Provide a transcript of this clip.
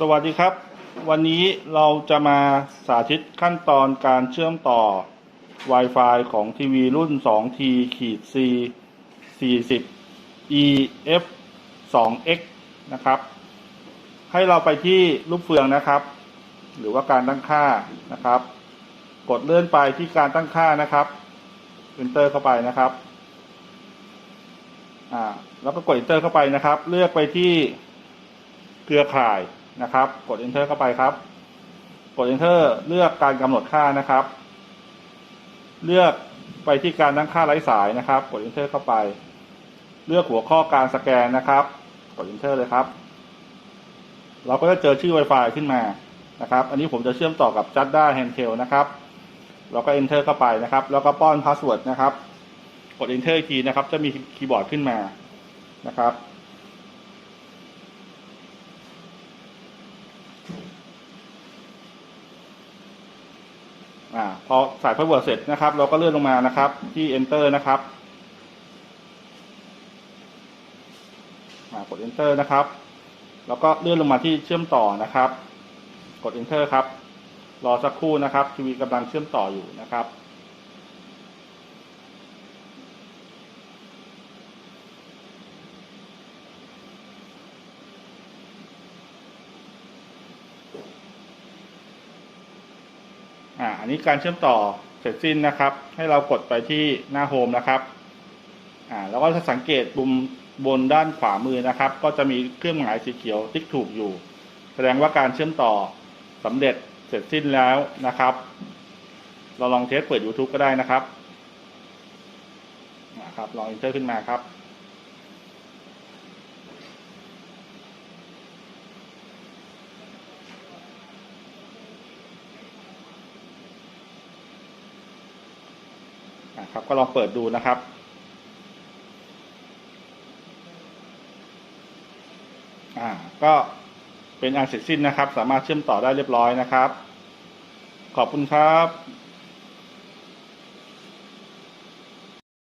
สวัสดีครับ วันนี้เราจะมาสาธิตขั้นตอนการเชื่อมต่อ Wi-Fi ของทีวีรุ่น 2T ขีด C 40 EF 2X นะครับ ให้เราไปที่ลูกเฟืองนะครับ หรือว่าการตั้งค่านะครับ กดเลื่อนไปที่การตั้งค่านะครับ Enter เข้าไปนะครับอ่าแล้วก็กด Enter เข้าไปนะครับ เลือกไปที่เครือข่าย นะครับ กด enter เข้าไปครับ กด enter เลือกการกำหนดค่านะครับ เลือกไปที่การตั้งค่าไร้สายนะครับ กด enter เข้าไป เลือกหัวข้อการสแกนนะครับ กด enter เลยครับ เราก็จะเจอชื่อ Wi-Fi ขึ้นมานะครับ อันนี้ผมจะเชื่อมต่อกับ Jadda Handheld นะครับเราก็ enter เข้าไปนะครับ แล้วก็ป้อน password นะครับ กด enter อีกทีนะครับ จะมีคีย์บอร์ดขึ้นมานะครับ อ่าพอใส่พาสเวิร์ดเสร็จนะครับ เราก็เลื่อนลงมานะครับ ที่ enter นะครับอ่ากด enter นะครับ แล้วก็เลื่อนลงมาที่เชื่อมต่อนะครับ กด enter ครับ รอสักครู่นะครับทีวีกำลังเชื่อมต่ออยู่นะครับ อ่าอันนี้การเชื่อมต่อเสร็จสิ้นนะครับ ให้เรากดไปที่หน้าโฮมนะครับอ่าแล้วก็จะสังเกตปุ่มบนด้านขวามือนะครับ ก็จะมีเครื่องหมายสีเขียวติ๊กถูกอยู่ แสดงว่าการเชื่อมต่อสำเร็จเสร็จสิ้นแล้วนะครับ เราลองเทสเปิด YouTube ก็ได้นะครับนะครับลอง enter ขึ้นมาครับ นะครับ ก็ลองเปิดดูนะครับ อ่า ก็เป็นอันเสร็จสิ้นนะครับ สามารถเชื่อมต่อได้เรียบร้อยนะครับ ขอบคุณครับ